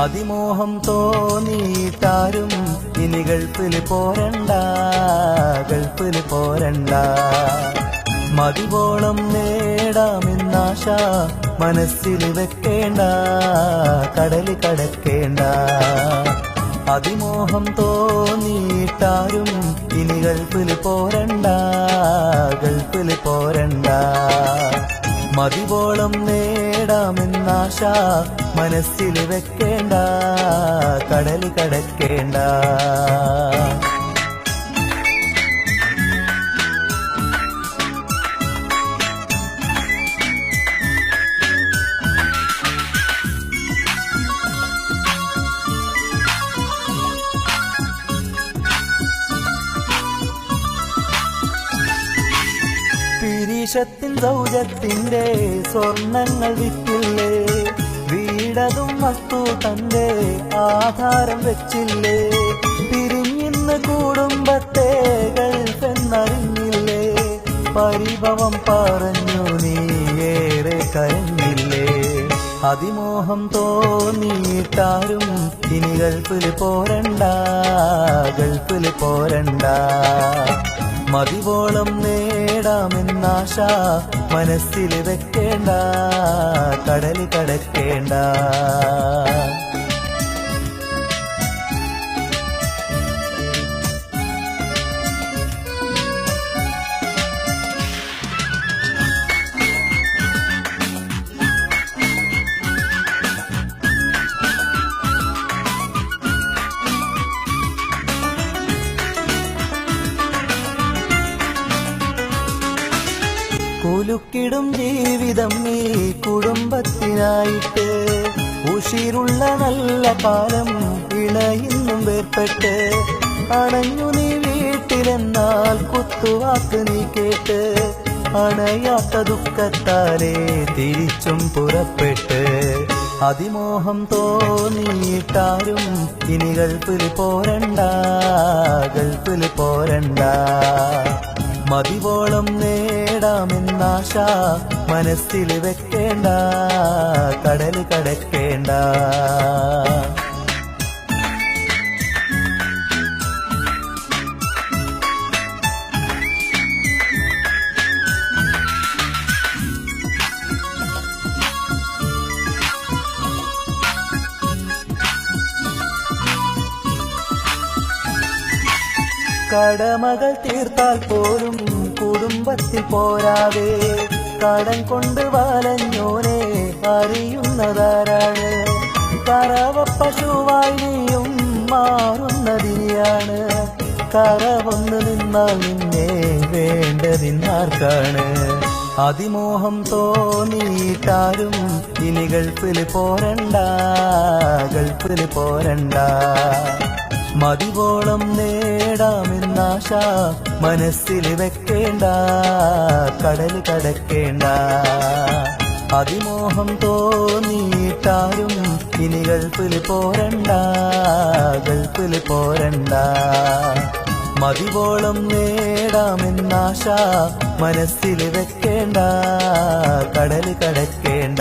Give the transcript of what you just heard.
അതിമോഹം തോന്നിയിട്ടാരും ഇനി ഗൾഫിൽ പോരണ്ട ഗൾഫിൽ പോരണ്ട. മതിവോളം നേടാമെന്നാശ മനസ്സിൽ വെക്കേണ്ട കടലി കടക്കേണ്ട. അതിമോഹം തോന്നിയിട്ടാരും ഇനി ഗൾഫിൽ പോരണ്ട ഗൾഫിൽ പോരണ്ട. മതിവോളം നേടാമെന്നാശ മനസ്സിൽ വെക്കേണ്ട കടൽ കടക്കേണ്ട. പിരീഷത്തിൻ സൗജത്തിന്റെ സ്വർണങ്ങൾ വിറ്റില്ലേ? വീടതും വസ്തു തന്റെ ആധാരം വെച്ചില്ലേ? പിരിഞ്ഞിന്ന് കുടുംബത്തെ ഗൾഫെന്നറിഞ്ഞില്ലേ പരിഭവം പറഞ്ഞു നീ ഏറെ കരഞ്ഞില്ലേ? അതിമോഹം തോന്നിയിട്ടാരും ഇനി ഗൾഫിൽ പോരണ്ട ഗൾഫിൽ പോരണ്ട. മതിവോളം നേടാമെന്നാശ മനസ്സിൽ വെക്കേണ്ട കടലി കടക്കേണ്ട. കുലുക്കിടും ജീവിതം ഈ കുടുംബത്തിനായിട്ട്. ഉഷിരുള്ള നല്ല കാലം ഇളയിന്നും വേർപ്പെട്ട്. അണഞ്ഞു നീ വീട്ടിലെന്നാൽ കുത്തുവാക്ക് നീ കേട്ട്. അണയാത്ത ദുഃഖത്താലേ തിരിച്ചും പുറപ്പെട്ട്. അതിമോഹം തോന്നിയിട്ടാരും ഇനി ഗൾഫിൽ പോരണ്ട ഗൾഫിൽ പോരണ്ട. മതിവോളം നേടാമെന്നാശ മനസ്സിൽ വെക്കേണ്ട കടൽ കടക്കേണ്ട. കടമകൾ തീർത്താൽ പോലും കുടുംബത്തിൽ പോരാതെ കടം കൊണ്ട് വലഞ്ഞോനെ അറിയുന്നതാരാണ്? കറവ പശുവായി നീയും മാറുന്നതിനെയാണ്. കറവൊന്ന് നിന്നാൽ നിന്നെ വേണ്ടതിനാർക്കാണ് അതിമോഹം തോന്നിയിട്ടാരും ഇനി ഗൾഫിൽ പോരണ്ട ഗൾഫിൽ പോരണ്ട. മതിവോളം നേടാമെന്നാശ മനസ്സിൽ വെക്കേണ്ട കടൽ കടക്കേണ്ട. അതിമോഹം തോന്നിയിട്ടാരും ഇനി ഗൾഫിൽ പോരണ്ട ഗൾഫിൽ പോരണ്ട. മതിവോളം നേടാമെന്നാശ മനസ്സിൽ വെക്കേണ്ട കടൽ കടക്കേണ്ട.